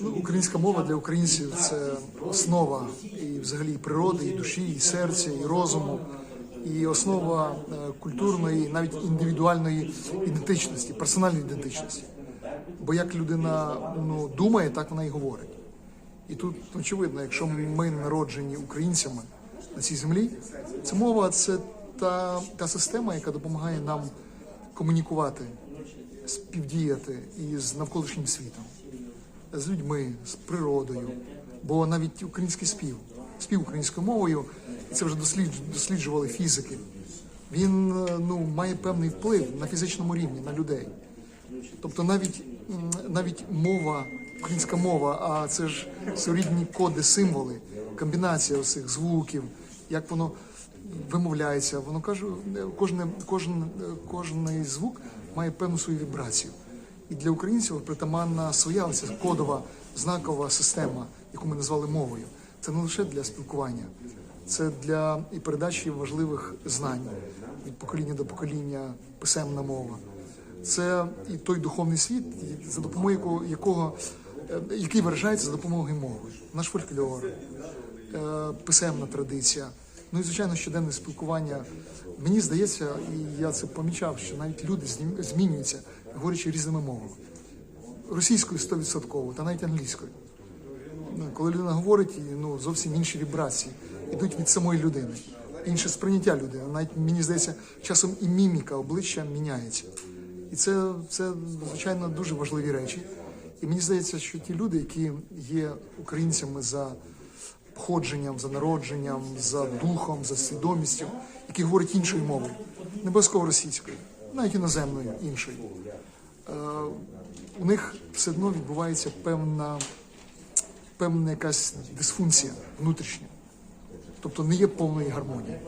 Ну, українська мова для українців це основа і взагалі природи, і душі, і серця, і розуму, і основа е, культурної, навіть індивідуальної ідентичності, персональної ідентичності. Бо як людина ну, думає, так вона і говорить. І тут очевидно, якщо ми народжені українцями на цій землі, ця мова це та, та система, яка допомагає нам комунікувати, співдіяти із навколишнім світом з людьми, з природою. Бо навіть український спів, спів українською мовою, це вже дослідж- досліджували фізики. Він е, ну, має певний вплив на фізичному рівні на людей. Тобто навіть, навіть мова, українська мова, а це ж сурідні коди, символи, комбінація цих звуків, як воно вимовляється, воно каже, кожне, кожен, кожний звук має певну свою вібрацію. І для українців притаманна своя оця кодова знакова система, яку ми назвали мовою. Це не лише для спілкування, це для і передачі важливих знань від покоління до покоління, писемна мова. Це і той духовний світ, за допомогою якого, е, який виражається за допомогою мови. Наш фольклор, е, писемна традиція. Ну і звичайно, щоденне спілкування. Мені здається, і я це помічав, що навіть люди змінюються, говорячи різними мовами. Російською 100%, та навіть англійською. Ну, Коли людина говорить, ну, зовсім інші вібрації йдуть від самої людини, інше сприйняття людини. Навіть мені здається, часом і міміка обличчя міняється. І це, це звичайно дуже важливі речі. І мені здається, що ті люди, які є українцями за походженням, за народженням, за духом, за свідомістю, які говорять іншою мовою, не обов'язково російською, навіть іноземною іншою. Е, у них все одно відбувається певна, певна якась дисфункція внутрішня. Тобто не є повної гармонії.